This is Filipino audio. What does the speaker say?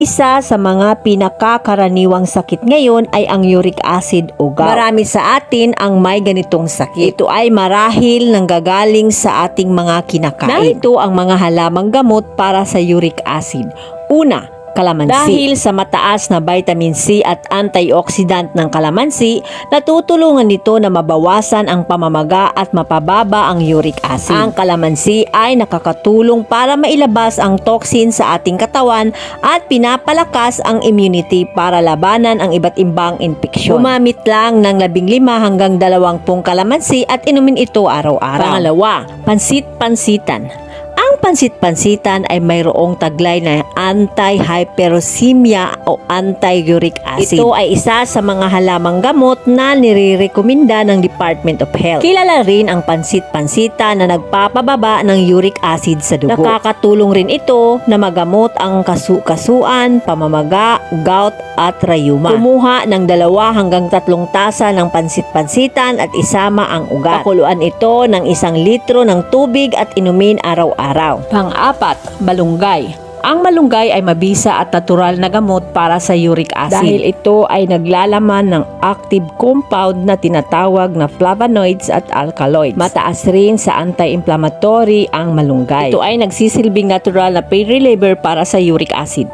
Isa sa mga pinakakaraniwang sakit ngayon ay ang uric acid o gout. Marami sa atin ang may ganitong sakit. Ito ay marahil nanggagaling sa ating mga kinakain. Narito ang mga halamang gamot para sa uric acid. Una, kalamansi. Dahil sa mataas na vitamin C at antioxidant ng kalamansi, natutulungan nito na mabawasan ang pamamaga at mapababa ang uric acid. Ang kalamansi ay nakakatulong para mailabas ang toxin sa ating katawan at pinapalakas ang immunity para labanan ang iba't ibang infeksyon. Gumamit lang ng 15 hanggang 20 kalamansi at inumin ito araw-araw. Pangalawa, pansit-pansitan. Pansit-pansitan ay mayroong taglay na anti-hyperuricemia o anti-uric acid. Ito ay isa sa mga halamang gamot na nirirekomenda ng Department of Health. Kilala rin ang pansit-pansita na nagpapababa ng uric acid sa dugo. Nakakatulong rin ito na magamot ang kasu-kasuan, pamamaga, gout at rayuma. Kumuha ng dalawa hanggang tatlong tasa ng pansit-pansitan at isama ang ugat. Pakuluan ito ng isang litro ng tubig at inumin araw-araw. Pang-apat, malunggay. Ang malunggay ay mabisa at natural na gamot para sa uric acid. Dahil ito ay naglalaman ng active compound na tinatawag na flavonoids at alkaloids. Mataas rin sa anti-inflammatory ang malunggay. Ito ay nagsisilbing natural na pain reliever para sa uric acid.